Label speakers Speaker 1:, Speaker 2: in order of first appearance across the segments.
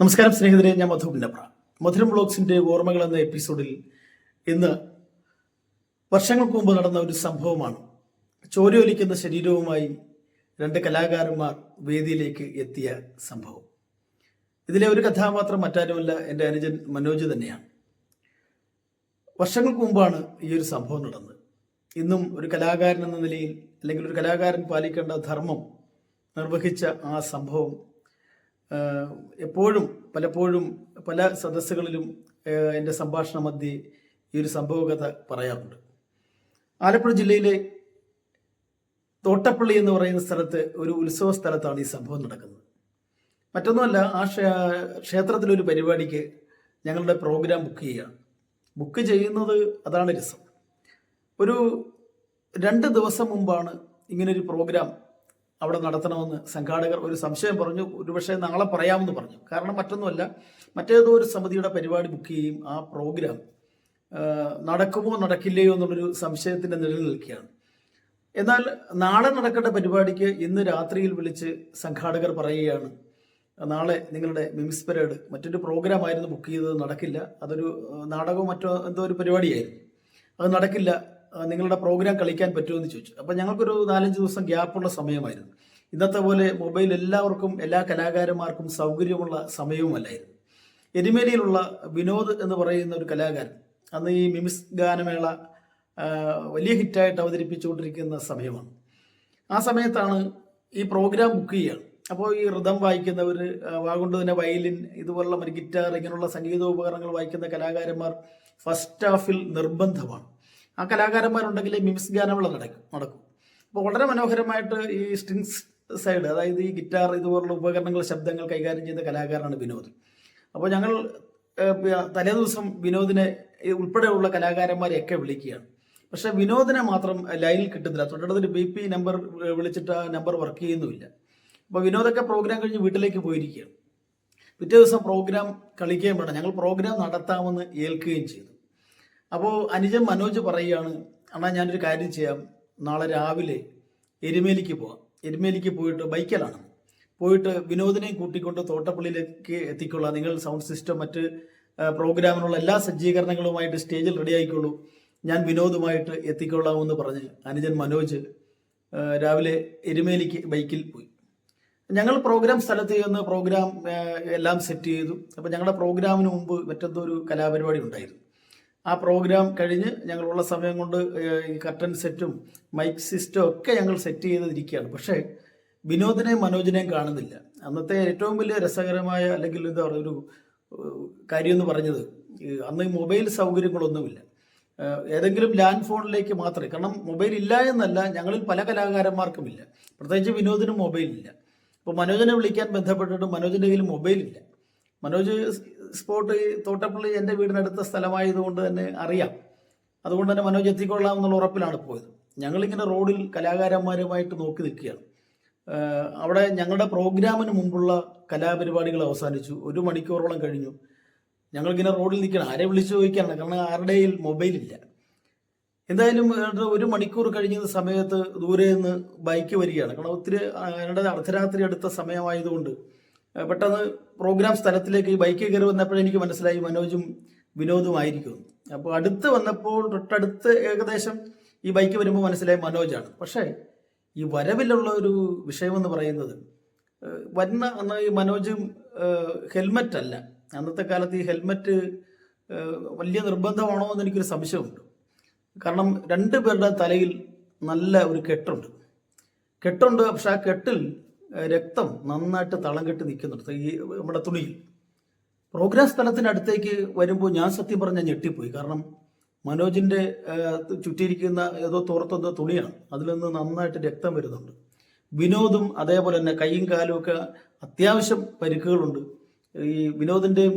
Speaker 1: നമസ്കാരം സ്നേഹിതരെ. ഞാൻ മധു പിന്നപ്ര. മധുരം ബ്ലോഗ്സിന്റെ ഓർമ്മകൾ എന്ന എപ്പിസോഡിൽ ഇന്ന് വർഷങ്ങൾക്ക് മുമ്പ് നടന്ന ഒരു സംഭവമാണ്. ചോരയൊലിക്കുന്ന ശരീരവുമായി രണ്ട് കലാകാരന്മാർ വേദിയിലേക്ക് എത്തിയ സംഭവം. ഇതിലെ ഒരു കഥാപാത്രം മറ്റാരുമല്ല എന്റെ അനുജൻ മനോജ് തന്നെയാണ്. വർഷങ്ങൾക്ക് മുമ്പാണ് ഈ ഒരു സംഭവം നടന്നത്. ഇന്നും ഒരു കലാകാരൻ എന്ന നിലയിൽ അല്ലെങ്കിൽ ഒരു കലാകാരൻ പാലിക്കേണ്ട ധർമ്മം നിർവഹിച്ച ആ സംഭവം എപ്പോഴും പലപ്പോഴും പല സദസ്സുകളിലും എന്റെ സംഭാഷണ മധ്യേ ഈ ഒരു സംഭവകഥ പറയാറുണ്ട്. ആലപ്പുഴ ജില്ലയിലെ തോട്ടപ്പള്ളി എന്ന് പറയുന്ന സ്ഥലത്ത് ഒരു ഉത്സവ സ്ഥലത്താണ് ഈ സംഭവം നടക്കുന്നത്. മറ്റൊന്നുമല്ല ആ ക്ഷേ- ക്ഷേത്രത്തിലൊരു പരിപാടിക്ക് ഞങ്ങളുടെ പ്രോഗ്രാം ബുക്ക് ചെയ്യുകയാണ്. ബുക്ക് ചെയ്യുന്നത് അതാണ് രസം. ഒരു രണ്ട് ദിവസം മുമ്പാണ് ഇങ്ങനൊരു പ്രോഗ്രാം അവിടെ നടത്തണമെന്ന് സംഘാടകർ ഒരു സംശയം പറഞ്ഞു. ഒരുപക്ഷെ നാളെ പറയാമെന്ന് പറഞ്ഞു. കാരണം മറ്റൊന്നുമല്ല മറ്റേതോ ഒരു സമിതിയുടെ പരിപാടി ബുക്ക് ചെയ്യും ആ പ്രോഗ്രാം നടക്കുമോ നടക്കില്ലയോ എന്നുള്ളൊരു സംശയത്തിന്റെ നിഴലിൽ നിൽക്കുകയാണ്. എന്നാൽ നാളെ നടക്കേണ്ട പരിപാടിക്ക് ഇന്ന് രാത്രിയിൽ വിളിച്ച് സംഘാടകർ പറയുകയാണ് നാളെ നിങ്ങളുടെ മിമിസ് പരേഡ് മറ്റൊരു പ്രോഗ്രാം ആയിരുന്നു ബുക്ക് ചെയ്തത് നടക്കില്ല. അതൊരു നാടകമോ മറ്റോ എന്തോ ഒരു പരിപാടിയായിരുന്നു. അത് നടക്കില്ല. നിങ്ങളുടെ പ്രോഗ്രാം കളിക്കാൻ പറ്റുമെന്ന് ചോദിച്ചു. അപ്പം ഞങ്ങൾക്കൊരു നാലഞ്ച് ദിവസം ഗ്യാപ്പുള്ള സമയമായിരുന്നു. ഇന്നത്തെ പോലെ മൊബൈൽ എല്ലാവർക്കും എല്ലാ കലാകാരന്മാർക്കും സൗകര്യമുള്ള സമയവുമല്ലായിരുന്നു. എരുമേലിയിലുള്ള വിനോദ് എന്ന് പറയുന്ന ഒരു കലാകാരൻ അന്ന് ഈ മിമിസ് ഗാനമേള വലിയ ഹിറ്റായിട്ട് അവതരിപ്പിച്ചുകൊണ്ടിരിക്കുന്ന സമയമാണ്. ആ സമയത്താണ് ഈ പ്രോഗ്രാം ബുക്ക് ചെയ്യുകയാണ്. അപ്പോൾ ഈ ഋതം വായിക്കുന്നവർ വാഗുണ്ട് തന്നെ വയലിൻ ഇതുപോലുള്ള ഗിറ്റാർ ഇങ്ങനെയുള്ള സംഗീതോപകരണങ്ങൾ വായിക്കുന്ന കലാകാരന്മാർ ഫസ്റ്റ് ഹാഫിൽ നിർബന്ധമാണ്. ആ കലാകാരന്മാരുണ്ടെങ്കിൽ മിമിസ് ഗാനമേള നടക്കും നടക്കും. അപ്പോൾ വളരെ മനോഹരമായിട്ട് ഈ സ്ട്രിങ്സ് സൈഡ് അതായത് ഈ ഗിറ്റാർ ഇതുപോലുള്ള ഉപകരണങ്ങൾ ശബ്ദങ്ങൾ കൈകാര്യം ചെയ്യുന്ന കലാകാരനാണ് വിനോദ്. അപ്പോൾ ഞങ്ങൾ തലേ ദിവസം വിനോദിനെ ഉൾപ്പെടെയുള്ള കലാകാരന്മാരെയൊക്കെ വിളിക്കുകയാണ്. പക്ഷേ വിനോദിനെ മാത്രം ലൈനിൽ കിട്ടുന്നില്ല. തൊട്ടടുത്തൊരു ബി പി നമ്പർ വിളിച്ചിട്ട് ആ നമ്പർ വർക്ക് ചെയ്യുന്നുമില്ല. അപ്പോൾ വിനോദൊക്കെ പ്രോഗ്രാം കഴിഞ്ഞ് വീട്ടിലേക്ക് പോയിരിക്കുകയാണ്. പിറ്റേ ദിവസം പ്രോഗ്രാം കളിക്കുകയും വേണം. ഞങ്ങൾ പ്രോഗ്രാം നടത്താമെന്ന് ഏൽക്കുകയും ചെയ്തു. അപ്പോൾ അനുജൻ മനോജ് പറയുകയാണ് അണ്ണാ ഞാനൊരു കാര്യം ചെയ്യാം. നാളെ രാവിലെ എരുമേലിക്ക് പോവാം. എരുമേലിക്ക് പോയിട്ട് ബൈക്കിലാണ്. പോയിട്ട് വിനോദിനെയും കൂട്ടിക്കൊണ്ട് തോട്ടപ്പള്ളിയിലേക്ക് എത്തിക്കൊള്ളാം. നിങ്ങൾ സൗണ്ട് സിസ്റ്റം മറ്റ് പ്രോഗ്രാമിനുള്ള എല്ലാ സജ്ജീകരണങ്ങളുമായിട്ട് സ്റ്റേജിൽ റെഡി ആയിക്കോളൂ. ഞാൻ വിനോദുമായിട്ട് എത്തിക്കൊള്ളാമെന്ന് പറഞ്ഞ് അനുജൻ മനോജ് രാവിലെ എരുമേലിക്ക് ബൈക്കിൽ പോയി. ഞങ്ങൾ പ്രോഗ്രാം സ്ഥലത്ത് ചെന്ന് പ്രോഗ്രാം എല്ലാം സെറ്റ് ചെയ്തു. അപ്പോൾ ഞങ്ങളുടെ പ്രോഗ്രാമിന് മുമ്പ് മറ്റെന്തോ ഒരു കലാപരിപാടി ഉണ്ടായിരുന്നു. ആ പ്രോഗ്രാം കഴിഞ്ഞ് ഞങ്ങളുള്ള സമയം കൊണ്ട് ഈ കർട്ടൻ സെറ്റും മൈക്ക് സിസ്റ്റം ഒക്കെ ഞങ്ങൾ സെറ്റ് ചെയ്തിരിക്കുകയാണ്. പക്ഷേ വിനോദിനെയും മനോജിനെയും കാണുന്നില്ല. അന്നത്തെ ഏറ്റവും വലിയ രസകരമായ അല്ലെങ്കിൽ എന്താ പറയുക ഒരു കാര്യം എന്ന് പറഞ്ഞത് അന്ന് മൊബൈൽ സൗകര്യങ്ങളൊന്നുമില്ല. ഏതെങ്കിലും ലാൻഡ് ഫോണിലേക്ക് മാത്രമേ കാരണം മൊബൈൽ ഇല്ല എന്നല്ല ഞങ്ങളിൽ പല കലാകാരന്മാർക്കുമില്ല പ്രത്യേകിച്ച് വിനോദിനും മൊബൈലില്ല അപ്പോൾ മനോജിനെ വിളിക്കാൻ ബന്ധപ്പെട്ടിട്ട് മനോജിന്റെ കയ്യിൽ മൊബൈലില്ല മനോജ് സ്പോട്ട് തോട്ടപ്പള്ളി എന്റെ വീടിനടുത്ത സ്ഥലമായതുകൊണ്ട് തന്നെ അറിയാം. അതുകൊണ്ട് തന്നെ മനോജ് എത്തിക്കൊള്ളാം എന്നുള്ള ഉറപ്പിലാണ് പോയത്. ഞങ്ങളിങ്ങനെ റോഡിൽ കലാകാരന്മാരുമായിട്ട് നോക്കി നിൽക്കുകയാണ്. അവിടെ ഞങ്ങളുടെ പ്രോഗ്രാമിന് മുമ്പുള്ള കലാപരിപാടികൾ അവസാനിച്ചു. ഒരു മണിക്കൂറോളം കഴിഞ്ഞു. ഞങ്ങളിങ്ങനെ റോഡിൽ നിൽക്കണം ആരെ വിളിച്ചു ചോദിക്കാണ് കാരണം ആരുടെയിൽ മൊബൈലില്ല എന്തായാലും ഒരു മണിക്കൂർ കഴിഞ്ഞ സമയത്ത് ദൂരെ നിന്ന് ബൈക്ക് വരികയാണ്. കാരണം ഒത്തിരി ഞങ്ങളുടെ അർദ്ധരാത്രി അടുത്ത സമയമായതുകൊണ്ട് പെട്ടെന്ന് പ്രോഗ്രാം സ്ഥലത്തിലേക്ക് ഈ ബൈക്ക് കയറി വന്നപ്പോഴേ എനിക്ക് മനസ്സിലായി മനോജും വിനോദും ആയിരിക്കും. അപ്പോൾ അടുത്ത് വന്നപ്പോൾ തൊട്ടടുത്ത് ഏകദേശം ഈ ബൈക്ക് വരുമ്പോൾ മനസ്സിലായി മനോജാണ്. പക്ഷേ ഈ വരവിലുള്ള ഒരു വിഷയമെന്ന് പറയുന്നത് വരുന്ന അന്ന് ഈ മനോജും ഹെൽമറ്റ് അല്ല. അന്നത്തെ കാലത്ത് ഈ ഹെൽമറ്റ് വലിയ നിർബന്ധമാണോ എന്ന് എനിക്കൊരു സംശയമുണ്ട്. കാരണം രണ്ട് പേരുടെ തലയിൽ നല്ല ഒരു കെട്ടുണ്ട്. കെട്ടുണ്ട് പക്ഷെ ആ കെട്ടിൽ രക്തം നന്നായിട്ട് തളം കെട്ടി നിൽക്കുന്നുണ്ട്. ഈ നമ്മുടെ തുണിയിൽ. പ്രോഗ്രാം സ്ഥലത്തിനടുത്തേക്ക് വരുമ്പോൾ ഞാൻ സത്യം പറഞ്ഞാൽ ഞെട്ടിപ്പോയി. കാരണം മനോജിന്റെ ചുറ്റിയിരിക്കുന്ന ഏതോ തോർത്തെന്തോ തുണിയാണ്. അതിൽ നിന്ന് നന്നായിട്ട് രക്തം വരുന്നുണ്ട്. വിനോദും അതേപോലെ തന്നെ കൈയും കാലും ഒക്കെ അത്യാവശ്യം പരിക്കുകളുണ്ട്. ഈ വിനോദിന്റെയും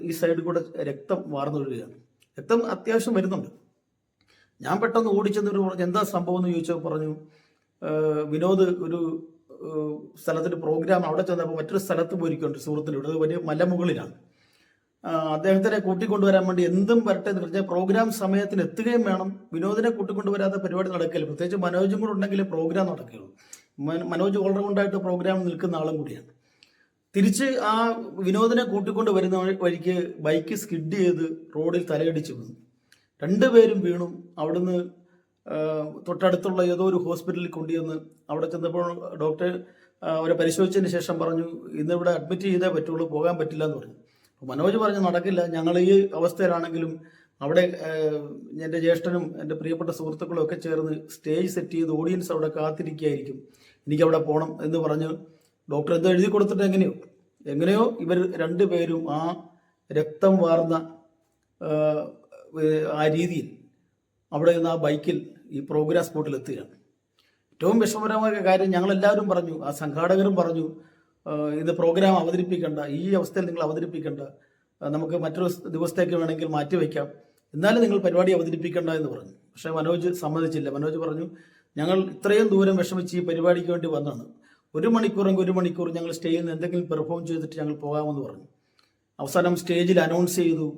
Speaker 1: ഈ സൈഡിൽ കൂടെ രക്തം വാർന്നൊഴുകയാണ് രക്തം അത്യാവശ്യം വരുന്നുണ്ട്. ഞാൻ പെട്ടെന്ന് ഓടിച്ചെന്നൊരു പറഞ്ഞു എന്താ സംഭവം? എന്ന് ചോദിച്ചപ്പോൾ പറഞ്ഞു വിനോദ് ഒരു ഏഹ് സ്ഥലത്തിന് പ്രോഗ്രാം അവിടെ ചെന്നപ്പോൾ മറ്റൊരു സ്ഥലത്ത് പോയിരിക്കുന്നുണ്ട് സുഹൃത്തിലൂടെ ഇവിടെ വലിയ മലമുകളിലാണ്. അദ്ദേഹത്തിനെ കൂട്ടിക്കൊണ്ടുവരാൻ വേണ്ടി എന്തും വരട്ടെ എന്ന് പറഞ്ഞാൽ പ്രോഗ്രാം സമയത്തിന് എത്തുകയും വേണം. വിനോദിനെ കൂട്ടിക്കൊണ്ടുവരാതെ പരിപാടി നടക്കില്ല. പ്രത്യേകിച്ച് മനോജും കൂടെ ഉണ്ടെങ്കിൽ പ്രോഗ്രാം നടക്കുകയുള്ളൂ. മന- മനോജ് ഓൾറൗണ്ടായിട്ട് പ്രോഗ്രാം നിൽക്കുന്ന ആളും കൂടിയാണ്. തിരിച്ച് ആ വിനോദിനെ കൂട്ടിക്കൊണ്ട് വരുന്ന വഴിക്ക് ബൈക്ക് സ്കിഡ് ചെയ്ത് റോഡിൽ തലയടിച്ച് വീണു. രണ്ടുപേരും വീണു. അവിടുന്ന് തൊട്ടടുത്തുള്ള ഏതോ ഒരു ഹോസ്പിറ്റലിൽ കൊണ്ടുവന്ന് അവിടെ ചെന്നപ്പോൾ ഡോക്ടർ അവരെ പരിശോധിച്ചതിന് ശേഷം പറഞ്ഞു ഇന്ന് ഇവിടെ അഡ്മിറ്റ് ചെയ്തേ പറ്റുള്ളൂ പോകാൻ പറ്റില്ല എന്ന് പറഞ്ഞു. മനോജ് പറഞ്ഞു നടക്കില്ല. ഞങ്ങൾ ഈ അവസ്ഥയിലാണെങ്കിലും അവിടെ എന്റെ ജ്യേഷ്ഠനും എന്റെ പ്രിയപ്പെട്ട സുഹൃത്തുക്കളും ഒക്കെ ചേർന്ന് സ്റ്റേജ് സെറ്റ് ചെയ്ത് ഓഡിയൻസ് അവിടെ കാത്തിരിക്കുകയായിരിക്കും. എനിക്കവിടെ പോകണം എന്ന് പറഞ്ഞ് ഡോക്ടർ എന്തോ എഴുതി കൊടുത്തിട്ട് എങ്ങനെയോ എങ്ങനെയോ ഇവർ രണ്ടുപേരും ആ രക്തം വാർന്ന ആ രീതിയിൽ അവിടെ നിന്ന് ആ ബൈക്കിൽ ഈ പ്രോഗ്രാം സ്പോട്ടിൽ എത്തുകയാണ്. ഏറ്റവും വിഷമകരമായ കാര്യം ഞങ്ങളെല്ലാവരും പറഞ്ഞു ആ സംഘാടകരും പറഞ്ഞു ഇത് പ്രോഗ്രാം അവതരിപ്പിക്കേണ്ട ഈ അവസ്ഥയിൽ നിങ്ങൾ അവതരിപ്പിക്കേണ്ട നമുക്ക് മറ്റൊരു ദിവസത്തേക്ക് വേണമെങ്കിൽ മാറ്റിവെക്കാം എന്നാലും നിങ്ങൾ പരിപാടി അവതരിപ്പിക്കേണ്ട എന്ന് പറഞ്ഞു. പക്ഷേ മനോജ് സമ്മതിച്ചില്ല. മനോജ് പറഞ്ഞു ഞങ്ങൾ ഇത്രയും ദൂരം വിഷമിച്ച് ഈ പരിപാടിക്ക് വേണ്ടി വന്നാണ് ഒരു മണിക്കൂറെങ്കിൽ ഒരു മണിക്കൂർ ഞങ്ങൾ സ്റ്റേജിൽ നിന്ന് എന്തെങ്കിലും പെർഫോം ചെയ്തിട്ട് ഞങ്ങൾ പോകാമെന്ന് പറഞ്ഞു. അവസാനം സ്റ്റേജിൽ അനൗൺസ് ചെയ്തു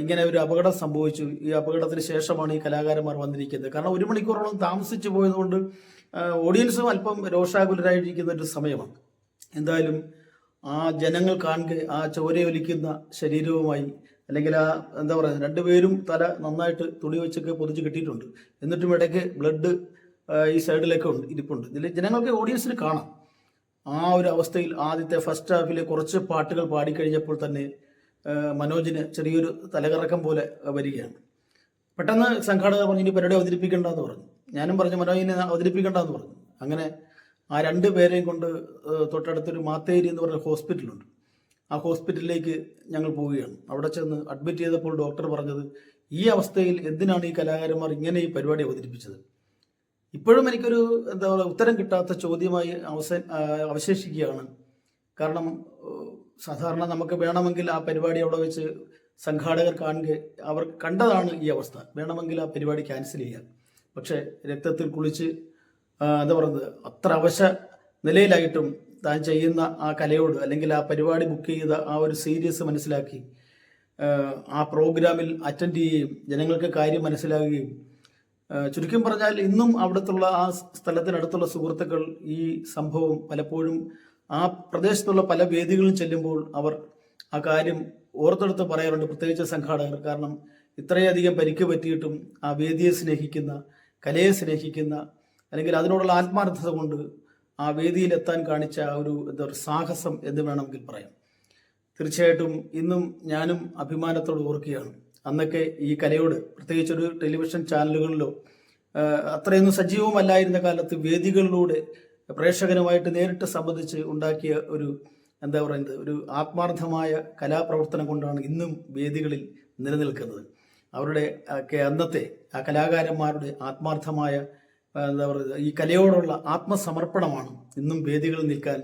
Speaker 1: ഇങ്ങനെ ഒരു അപകടം സംഭവിച്ചു. ഈ അപകടത്തിന് ശേഷമാണ് ഈ കലാകാരന്മാർ വന്നിരിക്കുന്നത്. കാരണം ഒരു മണിക്കൂറോളം താമസിച്ചു പോയതുകൊണ്ട് ഓഡിയൻസും അല്പം രോഷാകുലരായിരിക്കുന്ന ഒരു സമയമാണ്. എന്തായാലും ആ ജനങ്ങൾ കാണുക ആ ചോരയൊലിക്കുന്ന ശരീരവുമായി അല്ലെങ്കിൽ ആ എന്താ പറയുക രണ്ടുപേരും തല നന്നായിട്ട് തുണി വെച്ചൊക്കെ പൊതിച്ച് കിട്ടിയിട്ടുണ്ട്. എന്നിട്ടും ഇടയ്ക്ക് ബ്ലഡ് ഈ സൈഡിലൊക്കെ ഉണ്ട് ഇരിപ്പുണ്ട്. ഇതിൽ ജനങ്ങൾക്ക് ഓഡിയൻസിന് കാണാം. ആ ഒരു അവസ്ഥയിൽ ആദ്യത്തെ ഫസ്റ്റ് ഹാഫിലെ കുറച്ച് പാട്ടുകൾ പാടിക്കഴിഞ്ഞപ്പോൾ തന്നെ മനോജിന് ചെറിയൊരു തലകറക്കം പോലെ വരികയാണ്. പെട്ടെന്ന് സംഘാടകർ പറഞ്ഞു ഇനി പരിപാടി അവതരിപ്പിക്കേണ്ടെന്ന് പറഞ്ഞു. ഞാനും പറഞ്ഞു മനോജിനെ അവതരിപ്പിക്കേണ്ടെന്ന് പറഞ്ഞു. അങ്ങനെ ആ രണ്ട് പേരെയും കൊണ്ട് തൊട്ടടുത്തൊരു മാത്തേരി എന്ന് പറഞ്ഞ ഹോസ്പിറ്റലുണ്ട്. ആ ഹോസ്പിറ്റലിലേക്ക് ഞങ്ങൾ പോവുകയാണ്. അവിടെ ചെന്ന് അഡ്മിറ്റ് ചെയ്തപ്പോൾ ഡോക്ടർ പറഞ്ഞത് ഈ അവസ്ഥയിൽ എന്തിനാണ് ഈ കലാകാരന്മാർ ഇങ്ങനെ ഈ പരിപാടി അവതരിപ്പിച്ചത്? ഇപ്പോഴും എനിക്കൊരു എന്താ പറയുക ഉത്തരം കിട്ടാത്ത ചോദ്യമായി അവസ അവശേഷിക്കുകയാണ്. കാരണം സാധാരണ നമുക്ക് വേണമെങ്കിൽ ആ പരിപാടി അവിടെ വെച്ച് സംഘാടകർ കാണുക. അവർ കണ്ടതാണ് ഈ അവസ്ഥ. വേണമെങ്കിൽ ആ പരിപാടി ക്യാൻസൽ ചെയ്യാം പക്ഷേ രക്തത്തിൽ കുളിച്ച് എന്താ പറയുന്നത് അത്ര അവശ നിലയിലായിട്ടും താൻ ചെയ്യുന്ന ആ കലയോട് അല്ലെങ്കിൽ ആ പരിപാടി ബുക്ക് ചെയ്ത ആ ഒരു സീരിയസ് മനസ്സിലാക്കി ആ പ്രോഗ്രാമിൽ അറ്റൻഡ് ചെയ്യുകയും ജനങ്ങൾക്ക് കാര്യം മനസ്സിലാകുകയും ചുരുക്കി പറഞ്ഞാൽ ഇന്നും അവിടുത്തുള്ള ആ സ്ഥലത്തിനടുത്തുള്ള സുഹൃത്തുക്കൾ ഈ സംഭവം പലപ്പോഴും ആ പ്രദേശത്തുള്ള പല വേദികളിൽ ചെല്ലുമ്പോൾ അവർ ആ കാര്യം ഓർത്തെടുത്ത് പറയാറുണ്ട് പ്രത്യേകിച്ച് സംഘാടകർ. കാരണം ഇത്രയധികം പരിക്ക് പറ്റിയിട്ടും ആ വേദിയെ സ്നേഹിക്കുന്ന കലയെ സ്നേഹിക്കുന്ന അല്ലെങ്കിൽ അതിനോടുള്ള ആത്മാർത്ഥത കൊണ്ട് ആ വേദിയിലെത്താൻ കാണിച്ച ആ ഒരു എന്താ പറയുക സാഹസം എന്ന് വേണമെങ്കിൽ പറയാം. തീർച്ചയായിട്ടും ഇന്നും ഞാനും അഭിമാനത്തോട് ഓർക്കുകയാണ്. അന്നൊക്കെ ഈ കലയോട് പ്രത്യേകിച്ച് ഒരു ടെലിവിഷൻ ചാനലുകളിലോ അത്രയൊന്നും സജീവമല്ലായിരുന്ന കാലത്ത് വേദികളിലൂടെ പ്രേക്ഷകനുമായിട്ട് നേരിട്ട് സംബന്ധിച്ച് ഉണ്ടാക്കിയ ഒരു എന്താ പറയുന്നത് ഒരു ആത്മാർത്ഥമായ കലാപ്രവർത്തനം കൊണ്ടാണ് ഇന്നും വേദികളിൽ നിലനിൽക്കുന്നത്. അവരുടെ അന്നത്തെ ആ കലാകാരന്മാരുടെ ആത്മാർത്ഥമായ എന്താ പറയുക ഈ കലയോടുള്ള ആത്മസമർപ്പണമാണ് ഇന്നും വേദികളിൽ നിൽക്കാൻ.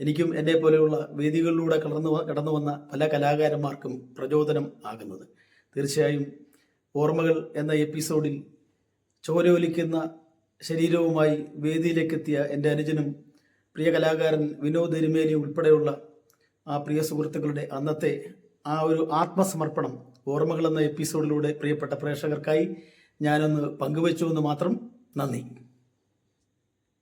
Speaker 1: എനിക്കും എന്നെ പോലെയുള്ള വേദികളിലൂടെ കടന്നു കടന്നു വന്ന പല കലാകാരന്മാർക്കും പ്രചോദനം ആകുന്നത്. തീർച്ചയായും ഓർമ്മകൾ എന്ന എപ്പിസോഡിൽ ചോരയൊലിക്കുന്ന ശരീരവുമായി വേദിയിലേക്കെത്തിയ എന്റെ അനുജനും പ്രിയ കലാകാരൻ വിനോദ് എരുമേലി ഉൾപ്പെടെയുള്ള ആ പ്രിയ സുഹൃത്തുക്കളുടെ അന്നത്തെ ആ ഒരു ആത്മസമർപ്പണം ഓർമ്മകൾ എന്ന എപ്പിസോഡിലൂടെ പ്രിയപ്പെട്ട പ്രേക്ഷകർക്കായി ഞാനൊന്ന് പങ്കുവച്ചു എന്ന് മാത്രം നന്ദി.